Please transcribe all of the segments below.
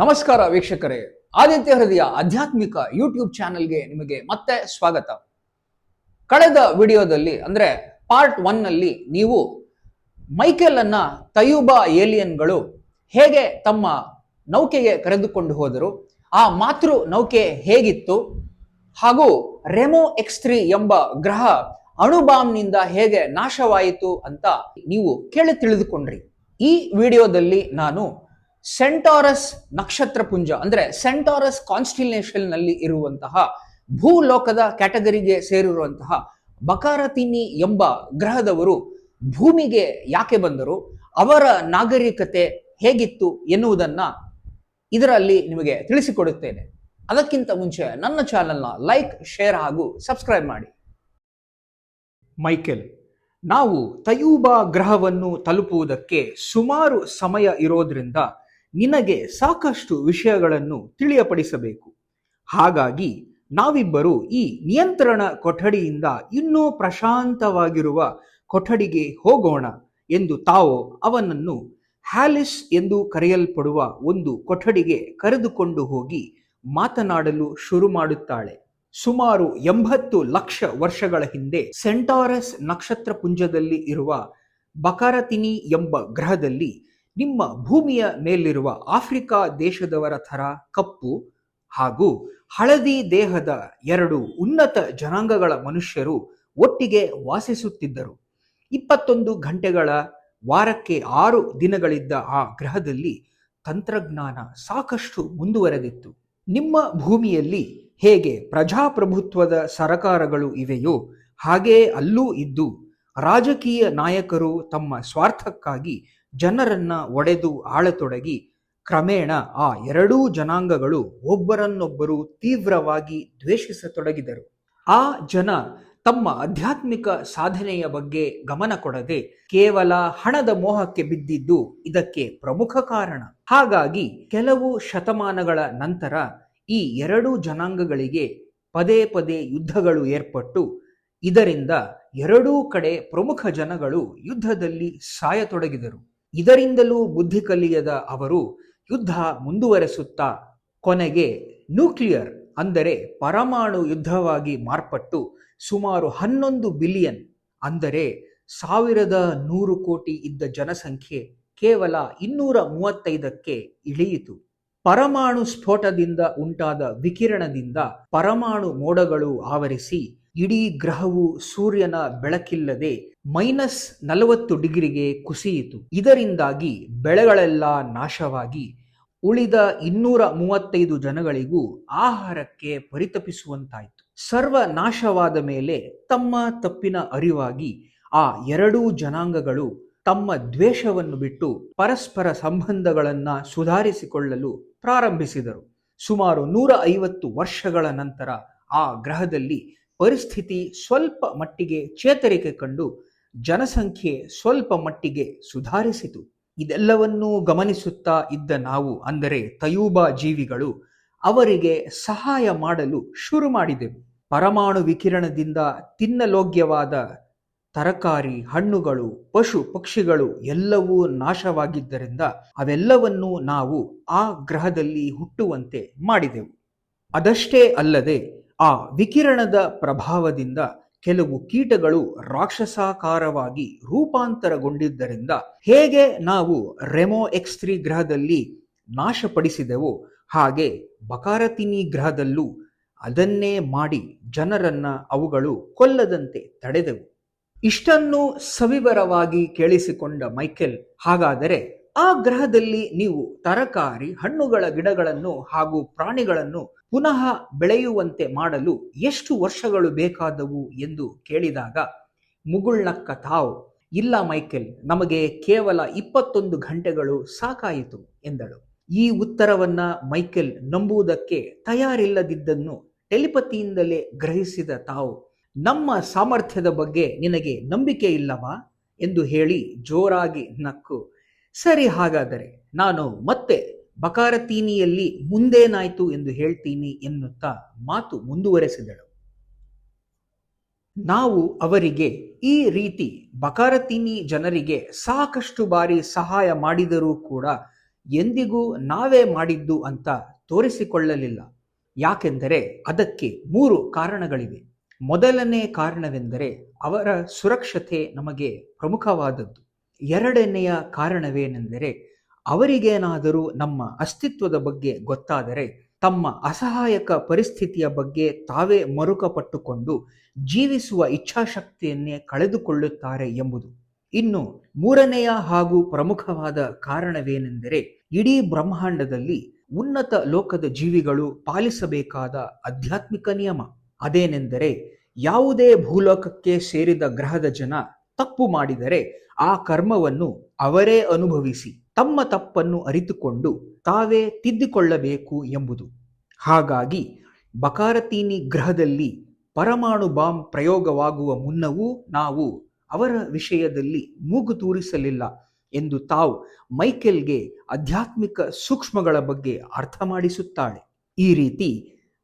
ನಮಸ್ಕಾರ ವೀಕ್ಷಕರೇ. ಆದಿತ್ಯ ಹೃದಯ ಆಧ್ಯಾತ್ಮಿಕ ಯೂಟ್ಯೂಬ್ ಚಾನೆಲ್ಗೆ ನಿಮಗೆ ಮತ್ತೆ ಸ್ವಾಗತ. ಕಳೆದ ವಿಡಿಯೋದಲ್ಲಿ, ಅಂದ್ರೆ ಪಾರ್ಟ್ ಒನ್ನಲ್ಲಿ ನೀವು ಮೈಕೆಲ್ ಅನ್ನ ತಯೂಬಾ ಏಲಿಯನ್ಗಳು ಹೇಗೆ ತಮ್ಮ ನೌಕೆಗೆ ಕರೆದುಕೊಂಡು ಹೋದರು, ಆ ಮಾತೃ ನೌಕೆ ಹೇಗಿತ್ತು, ಹಾಗೂ ರೆಮೋ ಎಕ್ಸ್ ತ್ರೀ ಎಂಬ ಗ್ರಹ ಅಣುಬಾಂಬ್ನಿಂದ ಹೇಗೆ ನಾಶವಾಯಿತು ಅಂತ ನೀವು ಕೇಳಿ ತಿಳಿದುಕೊಂಡ್ರಿ. ಈ ವಿಡಿಯೋದಲ್ಲಿ ನಾನು ಸೆಂಟಾರಸ್ ನಕ್ಷತ್ರ ಪುಂಜ ಅಂದ್ರೆ ಸೆಂಟಾರಸ್ ಕಾನ್ಸ್ಟಿಲೇಷನ್ನಲ್ಲಿ ಇರುವಂತಹ ಭೂಲೋಕದ ಕ್ಯಾಟಗರಿಗೆ ಸೇರಿರುವಂತಹ ಬಕಾರತಿನಿ ಎಂಬ ಗ್ರಹದವರು ಭೂಮಿಗೆ ಯಾಕೆ ಬಂದರು, ಅವರ ನಾಗರಿಕತೆ ಹೇಗಿತ್ತು ಎನ್ನುವುದನ್ನ ಇದರಲ್ಲಿ ನಿಮಗೆ ತಿಳಿಸಿಕೊಡುತ್ತೇನೆ. ಅದಕ್ಕಿಂತ ಮುಂಚೆ ನನ್ನ ಚಾನಲ್ನ ಲೈಕ್ ಶೇರ್ ಹಾಗೂ ಸಬ್ಸ್ಕ್ರೈಬ್ ಮಾಡಿ. ಮೈಕೆಲ್, ನಾವು ತಯೂಬಾ ಗ್ರಹವನ್ನು ತಲುಪುವುದಕ್ಕೆ ಸುಮಾರು ಸಮಯ ಇರೋದ್ರಿಂದ ನಿನಗೆ ಸಾಕಷ್ಟು ವಿಷಯಗಳನ್ನು ತಿಳಿಯಪಡಿಸಬೇಕು. ಹಾಗಾಗಿ ನಾವಿಬ್ಬರು ಈ ನಿಯಂತ್ರಣ ಕೊಠಡಿಯಿಂದ ಇನ್ನೂ ಪ್ರಶಾಂತವಾಗಿರುವ ಕೊಠಡಿಗೆ ಹೋಗೋಣ ಎಂದು ತಾವು ಅವನನ್ನು ಹ್ಯಾಲಿಸ್ ಎಂದು ಕರೆಯಲ್ಪಡುವ ಒಂದು ಕೊಠಡಿಗೆ ಕರೆದುಕೊಂಡು ಹೋಗಿ ಮಾತನಾಡಲು ಶುರು ಮಾಡುತ್ತಾಳೆ. ಸುಮಾರು ಎಂಬತ್ತು ಲಕ್ಷ ವರ್ಷಗಳ ಹಿಂದೆ ಸೆಂಟಾರಸ್ ನಕ್ಷತ್ರ ಪುಂಜದಲ್ಲಿ ಇರುವ ಬಕಾರತಿನಿ ಎಂಬ ಗ್ರಹದಲ್ಲಿ ನಿಮ್ಮ ಭೂಮಿಯ ಮೇಲಿರುವ ಆಫ್ರಿಕಾ ದೇಶದವರ ಥರ ಕಪ್ಪು ಹಾಗೂ ಹಳದಿ ದೇಹದ ಎರಡು ಉನ್ನತ ಜನಾಂಗಗಳ ಮನುಷ್ಯರು ಒಟ್ಟಿಗೆ ವಾಸಿಸುತ್ತಿದ್ದರು. ಇಪ್ಪತ್ತೊಂದು ಗಂಟೆಗಳ ವಾರಕ್ಕೆ ಆರು ದಿನಗಳಿದ್ದ ಆ ಗ್ರಹದಲ್ಲಿ ತಂತ್ರಜ್ಞಾನ ಸಾಕಷ್ಟು ಮುಂದುವರೆದಿತ್ತು. ನಿಮ್ಮ ಭೂಮಿಯಲ್ಲಿ ಹೇಗೆ ಪ್ರಜಾಪ್ರಭುತ್ವದ ಸರಕಾರಗಳು ಇವೆಯೋ ಹಾಗೇ ಅಲ್ಲೂ ಇದ್ದು ರಾಜಕೀಯ ನಾಯಕರು ತಮ್ಮ ಸ್ವಾರ್ಥಕ್ಕಾಗಿ ಜನರನ್ನ ಒಡೆದು ಆಳತೊಡಗಿ ಕ್ರಮೇಣ ಆ ಎರಡೂ ಜನಾಂಗಗಳು ಒಬ್ಬರನ್ನೊಬ್ಬರು ತೀವ್ರವಾಗಿ ದ್ವೇಷಿಸತೊಡಗಿದರು. ಆ ಜನ ತಮ್ಮ ಆಧ್ಯಾತ್ಮಿಕ ಸಾಧನೆಯ ಬಗ್ಗೆ ಗಮನ ಕೊಡದೆ ಕೇವಲ ಹಣದ ಮೋಹಕ್ಕೆ ಬಿದ್ದಿದ್ದು ಇದಕ್ಕೆ ಪ್ರಮುಖ ಕಾರಣ. ಹಾಗಾಗಿ ಕೆಲವು ಶತಮಾನಗಳ ನಂತರ ಈ ಎರಡೂ ಜನಾಂಗಗಳಿಗೆ ಪದೇ ಪದೇ ಯುದ್ಧಗಳು ಏರ್ಪಟ್ಟು ಇದರಿಂದ ಎರಡೂ ಕಡೆ ಪ್ರಮುಖ ಜನಗಳು ಯುದ್ಧದಲ್ಲಿ ಸಾಯತೊಡಗಿದರು. ಇದರಿಂದಲೂ ಬುದ್ಧಿ ಕಲಿಯದ ಅವರು ಯುದ್ಧ ಮುಂದುವರೆಸುತ್ತಾ ಕೊನೆಗೆ ನ್ಯೂಕ್ಲಿಯರ್ ಅಂದರೆ ಪರಮಾಣು ಯುದ್ಧವಾಗಿ ಮಾರ್ಪಟ್ಟು ಸುಮಾರು ಹನ್ನೊಂದು ಬಿಲಿಯನ್ ಅಂದರೆ ಸಾವಿರದ ನೂರು ಕೋಟಿ ಇದ್ದ ಜನಸಂಖ್ಯೆ ಕೇವಲ ಇನ್ನೂರ ಮೂವತ್ತೈದಕ್ಕೆ ಇಳಿಯಿತು. ಪರಮಾಣು ಸ್ಫೋಟದಿಂದ ಉಂಟಾದ ವಿಕಿರಣದಿಂದ ಪರಮಾಣು ಮೋಡಗಳು ಆವರಿಸಿ ಇಡೀ ಗ್ರಹವು ಸೂರ್ಯನ ಬೆಳಕಿಲ್ಲದೆ ಮೈನಸ್ ನಲವತ್ತು ಡಿಗ್ರಿಗೆ ಕುಸಿಯಿತು. ಇದರಿಂದಾಗಿ ಬೆಳೆಗಳೆಲ್ಲ ನಾಶವಾಗಿ. ಉಳಿದ ಇನ್ನೂರ ಮೂವತ್ತೈದು ಜನಗಳಿಗೂ ಆಹಾರಕ್ಕೆ ಪರಿತಪಿಸುವಂತಾಯಿತು. ಸರ್ವ ನಾಶವಾದ ಮೇಲೆ ತಮ್ಮ ತಪ್ಪಿನ ಅರಿವಾಗಿ ಆ ಎರಡೂ ಜನಾಂಗಗಳು ತಮ್ಮ ದ್ವೇಷವನ್ನು ಬಿಟ್ಟು ಪರಸ್ಪರ ಸಂಬಂಧಗಳನ್ನು ಸುಧಾರಿಸಿಕೊಳ್ಳಲು ಪ್ರಾರಂಭಿಸಿದರು. ಸುಮಾರು ನೂರ ಐವತ್ತು ವರ್ಷಗಳ ನಂತರ ಆ ಗ್ರಹದಲ್ಲಿ ಪರಿಸ್ಥಿತಿ ಸ್ವಲ್ಪ ಮಟ್ಟಿಗೆ ಚೇತರಿಕೆ ಕಂಡು ಜನಸಂಖ್ಯೆ ಸ್ವಲ್ಪ ಮಟ್ಟಿಗೆ ಸುಧಾರಿಸಿತು. ಇದೆಲ್ಲವನ್ನೂ ಗಮನಿಸುತ್ತಾ ಇದ್ದ ನಾವು ಅಂದರೆ ತಯೂಬಾ ಜೀವಿಗಳು ಅವರಿಗೆ ಸಹಾಯ ಮಾಡಲು ಶುರು ಮಾಡಿದೆವು. ಪರಮಾಣು ವಿಕಿರಣದಿಂದ ತಿನ್ನಲೋಗ್ಯವಾದ ತರಕಾರಿ, ಹಣ್ಣುಗಳು, ಪಶು ಪಕ್ಷಿಗಳು ಎಲ್ಲವೂ ನಾಶವಾಗಿದ್ದರಿಂದ ಅವೆಲ್ಲವನ್ನೂ ನಾವು ಆ ಗ್ರಹದಲ್ಲಿ ಹುಟ್ಟುವಂತೆ ಮಾಡಿದೆವು. ಅದಷ್ಟೇ ಅಲ್ಲದೆ ಆ ವಿಕಿರಣದ ಪ್ರಭಾವದಿಂದ ಕೆಲವು ಕೀಟಗಳು ರಾಕ್ಷಸಾಕಾರವಾಗಿ ರೂಪಾಂತರಗೊಂಡಿದ್ದರಿಂದ ಹೇಗೆ ನಾವು ರೆಮೋ ಎಕ್ಸ್ ತ್ರೀ ಗ್ರಹದಲ್ಲಿ ನಾಶಪಡಿಸಿದೆವು ಹಾಗೆ ಬಕಾರತಿನಿ ಗ್ರಹದಲ್ಲೂ ಅದನ್ನೇ ಮಾಡಿ ಜನರನ್ನ ಅವುಗಳು ಕೊಲ್ಲದಂತೆ ತಡೆದೆವು. ಇಷ್ಟನ್ನು ಸವಿವರವಾಗಿ ಕೇಳಿಸಿಕೊಂಡ ಮೈಕೆಲ್, ಹಾಗಾದರೆ ಆ ಗ್ರಹದಲ್ಲಿ ನೀವು ತರಕಾರಿ, ಹಣ್ಣುಗಳ ಗಿಡಗಳನ್ನು ಹಾಗೂ ಪ್ರಾಣಿಗಳನ್ನು ಪುನಃ ಬೆಳೆಯುವಂತೆ ಮಾಡಲು ಎಷ್ಟು ವರ್ಷಗಳು ಬೇಕಾದವು ಎಂದು ಕೇಳಿದಾಗ, ಮುಗುಳ್ನಕ್ಕ ತಾವು, ಇಲ್ಲ ಮೈಕೆಲ್, ನಮಗೆ ಕೇವಲ ಇಪ್ಪತ್ತೊಂದು ಗಂಟೆಗಳು ಸಾಕಾಯಿತು ಎಂದಳು. ಈ ಉತ್ತರವನ್ನ ಮೈಕೆಲ್ ನಂಬುವುದಕ್ಕೆ ತಯಾರಿಲ್ಲದಿದ್ದನ್ನು ಟೆಲಿಪತಿಯಿಂದಲೇ ಗ್ರಹಿಸಿದ ತಾವು, ನಮ್ಮ ಸಾಮರ್ಥ್ಯದ ಬಗ್ಗೆ ನಿನಗೆ ನಂಬಿಕೆ ಇಲ್ಲವಾ? ಎಂದು ಹೇಳಿ ಜೋರಾಗಿ ನಕ್ಕು, ಸರಿ ಹಾಗಾದರೆ, ನಾನು ಮತ್ತೆ ಬಕಾರತೀನಿಯಲ್ಲಿ ಮುಂದೇನಾಯ್ತು ಎಂದು ಹೇಳ್ತೀನಿ ಎನ್ನುತ್ತಾ ಮಾತು ಮುಂದುವರೆಸಿದಳು. ನಾವು ಅವರಿಗೆ ಈ ರೀತಿ ಬಕಾರತೀನಿ ಜನರಿಗೆ ಸಾಕಷ್ಟು ಬಾರಿ ಸಹಾಯ ಮಾಡಿದರೂ ಕೂಡ ಎಂದಿಗೂ ನಾವೇ ಮಾಡಿದ್ದು ಅಂತ ತೋರಿಸಿಕೊಳ್ಳಲಿಲ್ಲ. ಯಾಕೆಂದರೆ ಅದಕ್ಕೆ ಮೂರು ಕಾರಣಗಳಿವೆ. ಮೊದಲನೇ ಕಾರಣವೆಂದರೆ ಅವರ ಸುರಕ್ಷತೆ ನಮಗೆ ಪ್ರಮುಖವಾದದ್ದು. ಎರಡನೆಯ ಕಾರಣವೇನೆಂದರೆ ಅವರಿಗೇನಾದರೂ ನಮ್ಮ ಅಸ್ತಿತ್ವದ ಬಗ್ಗೆ ಗೊತ್ತಾದರೆ ತಮ್ಮ ಅಸಹಾಯಕ ಪರಿಸ್ಥಿತಿಯ ಬಗ್ಗೆ ತಾವೇ ಮರುಕಪಟ್ಟುಕೊಂಡು ಜೀವಿಸುವ ಇಚ್ಛಾಶಕ್ತಿಯನ್ನೇ ಕಳೆದುಕೊಳ್ಳುತ್ತಾರೆ ಎಂಬುದು. ಇನ್ನು ಮೂರನೆಯ ಹಾಗೂ ಪ್ರಮುಖವಾದ ಕಾರಣವೇನೆಂದರೆ ಇಡೀ ಬ್ರಹ್ಮಾಂಡದಲ್ಲಿ ಉನ್ನತ ಲೋಕದ ಜೀವಿಗಳು ಪಾಲಿಸಬೇಕಾದ ಆಧ್ಯಾತ್ಮಿಕ ನಿಯಮ. ಅದೇನೆಂದರೆ ಯಾವುದೇ ಭೂಲೋಕಕ್ಕೆ ಸೇರಿದ ಗ್ರಹದ ಜನ ತಪ್ಪು ಮಾಡಿದರೆ ಆ ಕರ್ಮವನ್ನು ಅವರೇ ಅನುಭವಿಸಿ. ತಮ್ಮ ತಪ್ಪನ್ನು ಅರಿತುಕೊಂಡು ತಾವೇ ತಿದ್ದಿಕೊಳ್ಳಬೇಕು ಎಂಬುದು. ಹಾಗಾಗಿ ಬಕಾರತೀನಿ ಗ್ರಹದಲ್ಲಿ ಪರಮಾಣು ಬಾಂಬ್ ಪ್ರಯೋಗವಾಗುವ ಮುನ್ನವೂ ನಾವು ಅವರ ವಿಷಯದಲ್ಲಿ ಮೂಗು ತೂರಿಸಲಿಲ್ಲ ಎಂದು ತಾವು ಮೈಕೆಲ್ಗೆ ಆಧ್ಯಾತ್ಮಿಕ ಸೂಕ್ಷ್ಮಗಳ ಬಗ್ಗೆ ಅರ್ಥ ಮಾಡಿಸುತ್ತಾಳೆ. ಈ ರೀತಿ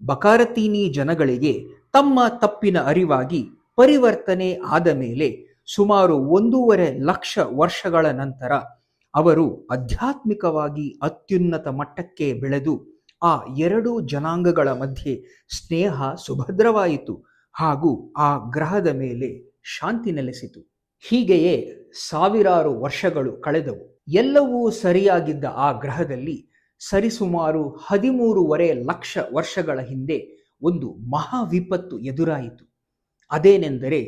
ಬಕಾರತೀನಿ ಜನಗಳಿಗೆ ತಮ್ಮ ತಪ್ಪಿನ ಅರಿವಾಗಿ ಪರಿವರ್ತನೆ ಆದ ಮೇಲೆ ಸುಮಾರು ಒಂದೂವರೆ ಲಕ್ಷ ವರ್ಷಗಳ ನಂತರ ಅವರು ಆಧ್ಯಾತ್ಮಿಕವಾಗಿ ಅತ್ಯುನ್ನತ ಮಟ್ಟಕ್ಕೆ ಬೆಳೆದು ಆ ಎರಡು ಜನಾಂಗಗಳ ಮಧ್ಯೆ ಸ್ನೇಹ ಸುಭದ್ರವಾಯಿತು ಹಾಗೂ ಆ ಗ್ರಹದ ಮೇಲೆ ಶಾಂತಿ ನೆಲೆಸಿತು. ಹೀಗೆಯೇ ಸಾವಿರಾರು ವರ್ಷಗಳು ಕಳೆದವು. ಎಲ್ಲವೂ ಸರಿಯಾಗಿದ್ದ ಆ ಗ್ರಹದಲ್ಲಿ ಸರಿಸುಮಾರು ಹದಿಮೂರುವರೆ ಲಕ್ಷ ವರ್ಷಗಳ ಹಿಂದೆ ಒಂದು ಮಹಾ ವಿಪತ್ತು ಎದುರಾಯಿತು. ಅದೇನೆಂದರೆ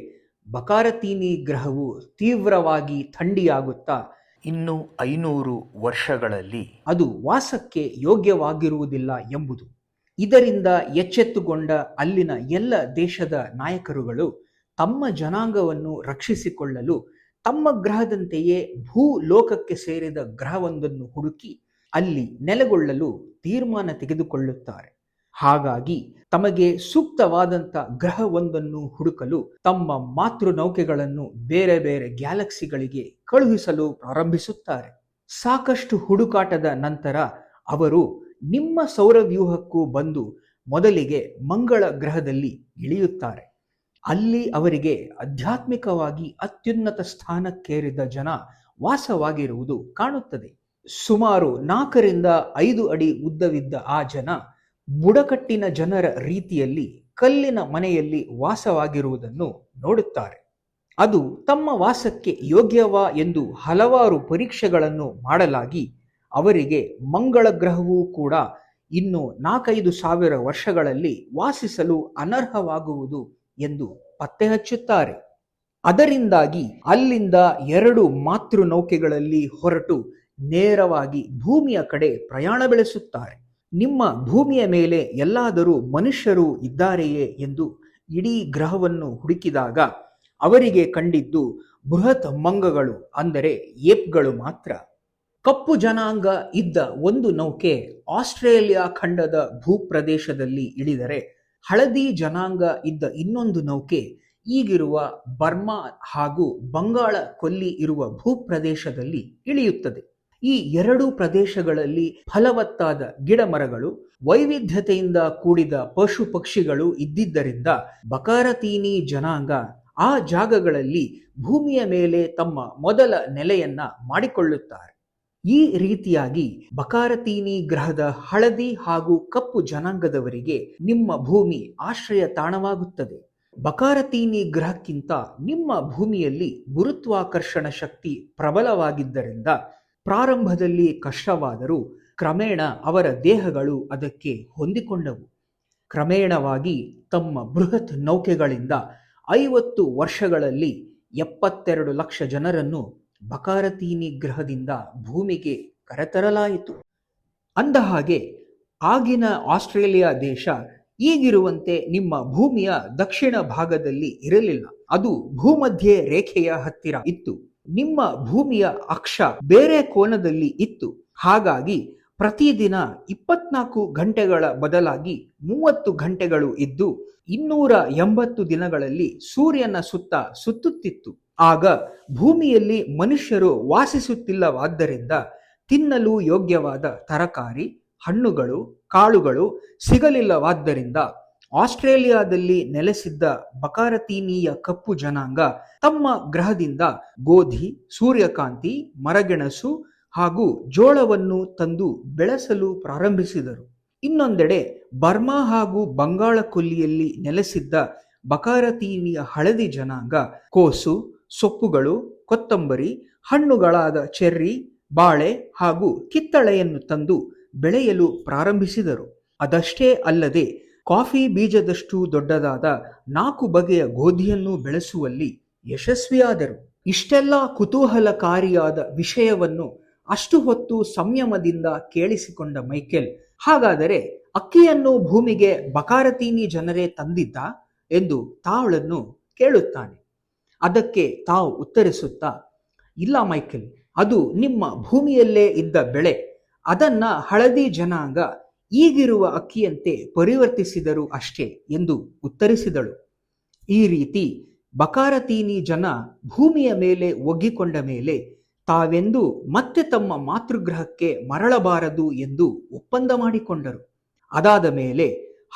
ಬಕಾರತೀನಿ ಗ್ರಹವು ತೀವ್ರವಾಗಿ ಥಂಡಿಯಾಗುತ್ತಾ ಇನ್ನು ಐನೂರು ವರ್ಷಗಳಲ್ಲಿ ಅದು ವಾಸಕ್ಕೆ ಯೋಗ್ಯವಾಗಿರುವುದಿಲ್ಲ ಎಂಬುದು. ಇದರಿಂದ ಎಚ್ಚೆತ್ತುಗೊಂಡ ಅಲ್ಲಿನ ಎಲ್ಲ ದೇಶದ ನಾಯಕರುಗಳು ತಮ್ಮ ಜನಾಂಗವನ್ನು ರಕ್ಷಿಸಿಕೊಳ್ಳಲು ತಮ್ಮ ಗ್ರಹದಂತೆಯೇ ಭೂ ಲೋಕಕ್ಕೆ ಸೇರಿದ ಗ್ರಹವೊಂದನ್ನು ಹುಡುಕಿ ಅಲ್ಲಿ ನೆಲೆಗೊಳ್ಳಲು ತೀರ್ಮಾನ ತೆಗೆದುಕೊಳ್ಳುತ್ತಾರೆ. ಹಾಗಾಗಿ ತಮಗೆ ಸೂಕ್ತವಾದಂಥ ಗ್ರಹವೊಂದನ್ನು ಹುಡುಕಲು ತಮ್ಮ ಮಾತೃ ನೌಕೆಗಳನ್ನು ಬೇರೆ ಬೇರೆ ಗ್ಯಾಲಕ್ಸಿಗಳಿಗೆ ಕಳುಹಿಸಲು ಪ್ರಾರಂಭಿಸುತ್ತಾರೆ. ಸಾಕಷ್ಟು ಹುಡುಕಾಟದ ನಂತರ ಅವರು ನಿಮ್ಮ ಸೌರವ್ಯೂಹಕ್ಕೂ ಬಂದು ಮೊದಲಿಗೆ ಮಂಗಳ ಗ್ರಹದಲ್ಲಿ ಇಳಿಯುತ್ತಾರೆ. ಅಲ್ಲಿ ಅವರಿಗೆ ಆಧ್ಯಾತ್ಮಿಕವಾಗಿ ಅತ್ಯುನ್ನತ ಸ್ಥಾನಕ್ಕೇರಿದ ಜನ ವಾಸವಾಗಿರುವುದು ಕಾಣುತ್ತದೆ. ಸುಮಾರು ನಾಲ್ಕರಿಂದ ಐದು ಅಡಿ ಉದ್ದವಿದ್ದ ಆ ಜನ ಬುಡಕಟ್ಟಿನ ಜನರ ರೀತಿಯಲ್ಲಿ ಕಲ್ಲಿನ ಮನೆಯಲ್ಲಿ ವಾಸವಾಗಿರುವುದನ್ನು ನೋಡುತ್ತಾರೆ. ಅದು ತಮ್ಮ ವಾಸಕ್ಕೆ ಯೋಗ್ಯವಾ ಎಂದು ಹಲವಾರು ಪರೀಕ್ಷೆಗಳನ್ನು ಮಾಡಲಾಗಿ ಅವರಿಗೆ ಮಂಗಳ ಗ್ರಹವೂ ಕೂಡ ಇನ್ನು ನಾಲ್ಕೈದು ಸಾವಿರ ವರ್ಷಗಳಲ್ಲಿ ವಾಸಿಸಲು ಅನರ್ಹವಾಗುವುದು ಎಂದು ಪತ್ತೆ ಹಚ್ಚುತ್ತಾರೆ. ಅದರಿಂದಾಗಿ ಅಲ್ಲಿಂದ ಎರಡು ಮಾತೃ ನೌಕೆಗಳಲ್ಲಿ ಹೊರಟು ನೇರವಾಗಿ ಭೂಮಿಯ ಕಡೆ ಪ್ರಯಾಣ ಬೆಳೆಸುತ್ತಾರೆ. ನಿಮ್ಮ ಭೂಮಿಯ ಮೇಲೆ ಎಲ್ಲಾದರೂ ಮನುಷ್ಯರು ಇದ್ದಾರೆಯೇ ಎಂದು ಇಡೀ ಗ್ರಹವನ್ನು ಹುಡುಕಿದಾಗ ಅವರಿಗೆ ಕಂಡಿದ್ದು ಬೃಹತ್ ಮಂಗಗಳು, ಅಂದರೆ ಏಪ್ಗಳು ಮಾತ್ರ. ಕಪ್ಪು ಜನಾಂಗ ಇದ್ದ ಒಂದು ನೌಕೆ ಆಸ್ಟ್ರೇಲಿಯಾ ಖಂಡದ ಭೂಪ್ರದೇಶದಲ್ಲಿ ಇಳಿದರೆ ಹಳದಿ ಜನಾಂಗ ಇದ್ದ ಇನ್ನೊಂದು ನೌಕೆ ಈಗಿರುವ ಬರ್ಮಾ ಹಾಗೂ ಬಂಗಾಳ ಕೊಲ್ಲಿ ಇರುವ ಭೂಪ್ರದೇಶದಲ್ಲಿ ಇಳಿಯುತ್ತದೆ. ಈ ಎರಡು ಪ್ರದೇಶಗಳಲ್ಲಿ ಫಲವತ್ತಾದ ಗಿಡಮರಗಳು, ವೈವಿಧ್ಯತೆಯಿಂದ ಕೂಡಿದ ಪಶು ಪಕ್ಷಿಗಳು ಇದ್ದಿದ್ದರಿಂದ ಬಕಾರತೀನಿ ಜನಾಂಗ ಆ ಜಾಗಗಳಲ್ಲಿ ಭೂಮಿಯ ಮೇಲೆ ತಮ್ಮ ಮೊದಲ ನೆಲೆಯನ್ನ ಮಾಡಿಕೊಳ್ಳುತ್ತಾರೆ. ಈ ರೀತಿಯಾಗಿ ಬಕಾರತೀನಿ ಗ್ರಹದ ಹಳದಿ ಹಾಗೂ ಕಪ್ಪು ಜನಾಂಗದವರಿಗೆ ನಿಮ್ಮ ಭೂಮಿ ಆಶ್ರಯ ತಾಣವಾಗುತ್ತದೆ. ಬಕಾರತೀನಿ ಗ್ರಹಕ್ಕಿಂತ ನಿಮ್ಮ ಭೂಮಿಯಲ್ಲಿ ಗುರುತ್ವಾಕರ್ಷಣ ಶಕ್ತಿ ಪ್ರಬಲವಾಗಿದ್ದರಿಂದ ಪ್ರಾರಂಭದಲ್ಲಿ ಕಷ್ಟವಾದರೂ ಕ್ರಮೇಣ ಅವರ ದೇಹಗಳು ಅದಕ್ಕೆ ಹೊಂದಿಕೊಂಡವು. ಕ್ರಮೇಣವಾಗಿ ತಮ್ಮ ಬೃಹತ್ ನೌಕೆಗಳಿಂದ ಐವತ್ತು ವರ್ಷಗಳಲ್ಲಿ ಎಪ್ಪತ್ತೆರಡು ಲಕ್ಷ ಜನರನ್ನು ಬಕಾರತೀನಿ ಗ್ರಹದಿಂದ ಭೂಮಿಗೆ ಕರೆತರಲಾಯಿತು. ಅಂದ ಹಾಗೆ ಆಗಿನ ಆಸ್ಟ್ರೇಲಿಯಾ ದೇಶ ಈಗಿರುವಂತೆ ನಿಮ್ಮ ಭೂಮಿಯ ದಕ್ಷಿಣ ಭಾಗದಲ್ಲಿ ಇರಲಿಲ್ಲ. ಅದು ಭೂಮಧ್ಯೆ ರೇಖೆಯ ಹತ್ತಿರ ಇತ್ತು. ನಿಮ್ಮ ಭೂಮಿಯ ಅಕ್ಷ ಬೇರೆ ಕೋನದಲ್ಲಿ ಇತ್ತು. ಹಾಗಾಗಿ ಪ್ರತಿದಿನ ಇಪ್ಪತ್ನಾಲ್ಕು ಗಂಟೆಗಳ ಬದಲಾಗಿ ಮೂವತ್ತು ಗಂಟೆಗಳು ಇದ್ದು ಇನ್ನೂರ ಎಂಬತ್ತು ದಿನಗಳಲ್ಲಿ ಸೂರ್ಯನ ಸುತ್ತ ಸುತ್ತುತ್ತಿತ್ತು. ಆಗ ಭೂಮಿಯಲ್ಲಿ ಮನುಷ್ಯರು ವಾಸಿಸುತ್ತಿಲ್ಲವಾದ್ದರಿಂದ ತಿನ್ನಲು ಯೋಗ್ಯವಾದ ತರಕಾರಿ, ಹಣ್ಣುಗಳು, ಕಾಳುಗಳು ಸಿಗಲಿಲ್ಲವಾದ್ದರಿಂದ ಆಸ್ಟ್ರೇಲಿಯಾದಲ್ಲಿ ನೆಲೆಸಿದ್ದ ಬಕಾರತೀನೀಯ ಕಪ್ಪು ಜನಾಂಗ ತಮ್ಮ ಗ್ರಹದಿಂದ ಗೋಧಿ, ಸೂರ್ಯಕಾಂತಿ, ಮರಗೆಣಸು ಹಾಗೂ ಜೋಳವನ್ನು ತಂದು ಬೆಳೆಸಲು ಪ್ರಾರಂಭಿಸಿದರು. ಇನ್ನೊಂದೆಡೆ ಬರ್ಮಾ ಹಾಗೂ ಬಂಗಾಳ ಕೊಲ್ಲಿಯಲ್ಲಿ ನೆಲೆಸಿದ್ದ ಬಕಾರತೀನಿಯ ಹಳದಿ ಜನಾಂಗ ಕೋಸು, ಸೊಪ್ಪುಗಳು, ಕೊತ್ತಂಬರಿ, ಹಣ್ಣುಗಳಾದ ಚೆರ್ರಿ, ಬಾಳೆ ಹಾಗೂ ಕಿತ್ತಳೆಯನ್ನು ತಂದು ಬೆಳೆಯಲು ಪ್ರಾರಂಭಿಸಿದರು. ಅದಷ್ಟೇ ಅಲ್ಲದೆ ಕಾಫಿ ಬೀಜದಷ್ಟು ದೊಡ್ಡದಾದ ನಾಲ್ಕು ಬಗೆಯ ಗೋಧಿಯನ್ನು ಬೆಳೆಸುವಲ್ಲಿ ಯಶಸ್ವಿಯಾದರು. ಇಷ್ಟೆಲ್ಲ ಕುತೂಹಲಕಾರಿಯಾದ ವಿಷಯವನ್ನು ಅಷ್ಟು ಹೊತ್ತು ಸಂಯಮದಿಂದ ಕೇಳಿಸಿಕೊಂಡ ಮೈಕೆಲ್, ಹಾಗಾದರೆ ಅಕ್ಕಿಯನ್ನು ಭೂಮಿಗೆ ಬಕಾರತೀನಿ ಜನರೇ ತಂದಿದ್ದ ಎಂದು ತಾವಳನ್ನು ಕೇಳುತ್ತಾನೆ. ಅದಕ್ಕೆ ತಾವು ಉತ್ತರಿಸುತ್ತಾ, ಇಲ್ಲ ಮೈಕೆಲ್, ಅದು ನಿಮ್ಮ ಭೂಮಿಯಲ್ಲೇ ಇದ್ದ ಬೆಳೆ, ಅದನ್ನ ಹಳದಿ ಜನಾಂಗ ಈಗಿರುವ ಅಕ್ಕಿಯಂತೆ ಪರಿವರ್ತಿಸಿದರು ಅಷ್ಟೇ ಎಂದು ಉತ್ತರಿಸಿದಳು. ಈ ರೀತಿ ಬಕಾರತೀನಿ ಜನ ಭೂಮಿಯ ಮೇಲೆ ಒಗ್ಗಿಕೊಂಡ ಮೇಲೆ ತಾವೆಂದು ಮತ್ತೆ ತಮ್ಮ ಮಾತೃಗ್ರಹಕ್ಕೆ ಮರಳಬಾರದು ಎಂದು ಒಪ್ಪಂದ ಮಾಡಿಕೊಂಡರು. ಅದಾದ ಮೇಲೆ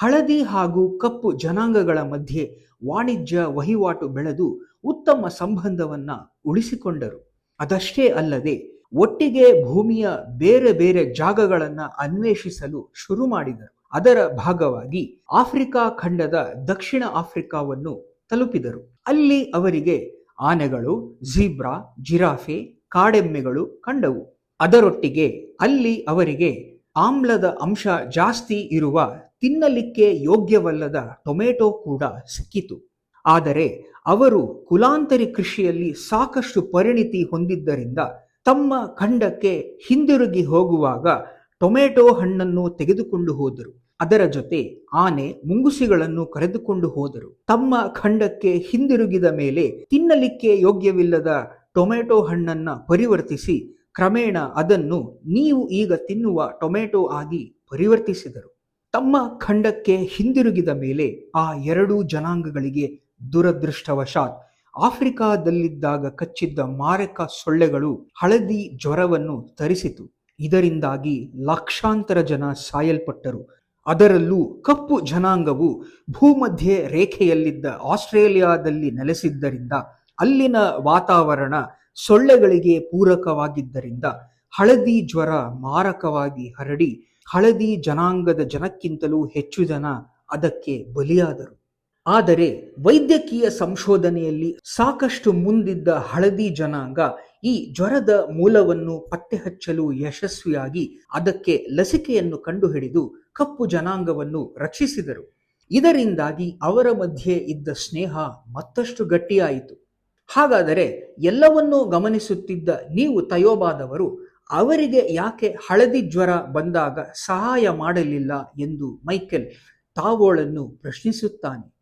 ಹಳದಿ ಹಾಗೂ ಕಪ್ಪು ಜನಾಂಗಗಳ ಮಧ್ಯೆ ವಾಣಿಜ್ಯ ವಹಿವಾಟು ಬೆಳೆದು ಉತ್ತಮ ಸಂಬಂಧವನ್ನ ಉಳಿಸಿಕೊಂಡರು. ಅದಷ್ಟೇ ಅಲ್ಲದೆ ಒಟ್ಟಿಗೆ ಭೂಮಿಯ ಬೇರೆ ಬೇರೆ ಜಾಗಗಳನ್ನು ಅನ್ವೇಷಿಸಲು ಶುರು ಮಾಡಿದರು. ಅದರ ಭಾಗವಾಗಿ ಆಫ್ರಿಕಾ ಖಂಡದ ದಕ್ಷಿಣ ಆಫ್ರಿಕಾವನ್ನು ತಲುಪಿದರು. ಅಲ್ಲಿ ಅವರಿಗೆ ಆನೆಗಳು, ಝೀಬ್ರಾ, ಜಿರಾಫೆ, ಕಾಡೆಮ್ಮೆಗಳು ಕಂಡವು. ಅದರೊಟ್ಟಿಗೆ ಅಲ್ಲಿ ಅವರಿಗೆ ಆಮ್ಲದ ಅಂಶ ಜಾಸ್ತಿ ಇರುವ ತಿನ್ನಲಿಕ್ಕೆ ಯೋಗ್ಯವಲ್ಲದ ಟೊಮೆಟೊ ಕೂಡ ಸಿಕ್ಕಿತು. ಆದರೆ ಅವರು ಕುಲಾಂತರಿ ಕೃಷಿಯಲ್ಲಿ ಸಾಕಷ್ಟು ಪರಿಣಿತಿ ಹೊಂದಿದ್ದರಿಂದ ತಮ್ಮ ಖಂಡಕ್ಕೆ ಹಿಂದಿರುಗಿ ಹೋಗುವಾಗ ಟೊಮೆಟೊ ಹಣ್ಣನ್ನು ತೆಗೆದುಕೊಂಡು ಹೋದರು. ಅದರ ಜೊತೆ ಆನೆ ಮುಂಗುಸಿಗಳನ್ನು ಕರೆದುಕೊಂಡು ಹೋದರು. ತಮ್ಮ ಖಂಡಕ್ಕೆ ಹಿಂದಿರುಗಿದ ಮೇಲೆ ತಿನ್ನಲಿಕ್ಕೆ ಯೋಗ್ಯವಿಲ್ಲದ ಟೊಮೆಟೊ ಹಣ್ಣನ್ನ ಪರಿವರ್ತಿಸಿ ಕ್ರಮೇಣ ಅದನ್ನು ನೀವು ಈಗ ತಿನ್ನುವ ಟೊಮೆಟೊ ಆಗಿ ಪರಿವರ್ತಿಸಿದರು. ತಮ್ಮ ಖಂಡಕ್ಕೆ ಹಿಂದಿರುಗಿದ ಮೇಲೆ ಆ ಎರಡೂ ಜನಾಂಗಗಳಿಗೆ ದುರದೃಷ್ಟವಶಾತ್ ಆಫ್ರಿಕಾದಲ್ಲಿದ್ದಾಗ ಕಚ್ಚಿದ್ದ ಮಾರಕ ಸೊಳ್ಳೆಗಳು ಹಳದಿ ಜ್ವರವನ್ನು ತರಿಸಿತು. ಇದರಿಂದಾಗಿ ಲಕ್ಷಾಂತರ ಜನ ಸಾಯಲ್ಪಟ್ಟರು. ಅದರಲ್ಲೂ ಕಪ್ಪು ಜನಾಂಗವು ಭೂಮಧ್ಯೆ ರೇಖೆಯಲ್ಲಿದ್ದ ಆಸ್ಟ್ರೇಲಿಯಾದಲ್ಲಿ ನೆಲೆಸಿದ್ದರಿಂದ, ಅಲ್ಲಿನ ವಾತಾವರಣ ಸೊಳ್ಳೆಗಳಿಗೆ ಪೂರಕವಾಗಿದ್ದರಿಂದ ಹಳದಿ ಜ್ವರ ಮಾರಕವಾಗಿ ಹರಡಿ, ಹಳದಿ ಜನಾಂಗದ ಜನಕ್ಕಿಂತಲೂ ಹೆಚ್ಚು ಜನ ಅದಕ್ಕೆ ಬಲಿಯಾದರು. ಆದರೆ ವೈದ್ಯಕೀಯ ಸಂಶೋಧನೆಯಲ್ಲಿ ಸಾಕಷ್ಟು ಮುಂದಿದ್ದ ಹಳದಿ ಜನಾಂಗ ಈ ಜ್ವರದ ಮೂಲವನ್ನು ಪತ್ತೆ ಹಚ್ಚಲು ಯಶಸ್ವಿಯಾಗಿ ಅದಕ್ಕೆ ಲಸಿಕೆಯನ್ನು ಕಂಡುಹಿಡಿದು ಕಪ್ಪು ಜನಾಂಗವನ್ನು ರಕ್ಷಿಸಿದರು. ಇದರಿಂದಾಗಿ ಅವರ ಮಧ್ಯೆ ಇದ್ದ ಸ್ನೇಹ ಮತ್ತಷ್ಟು ಗಟ್ಟಿಯಾಯಿತು. ಹಾಗಾದರೆ ಎಲ್ಲವನ್ನೂ ಗಮನಿಸುತ್ತಿದ್ದ ನೀವು ತಯೋಬಾದವರು, ಅವರಿಗೆ ಯಾಕೆ ಹಳದಿ ಜ್ವರ ಬಂದಾಗ ಸಹಾಯ ಮಾಡಲಿಲ್ಲ ಎಂದು ಮೈಕೆಲ್ ತಾವೋಳನ್ನು ಪ್ರಶ್ನಿಸುತ್ತಾನೆ.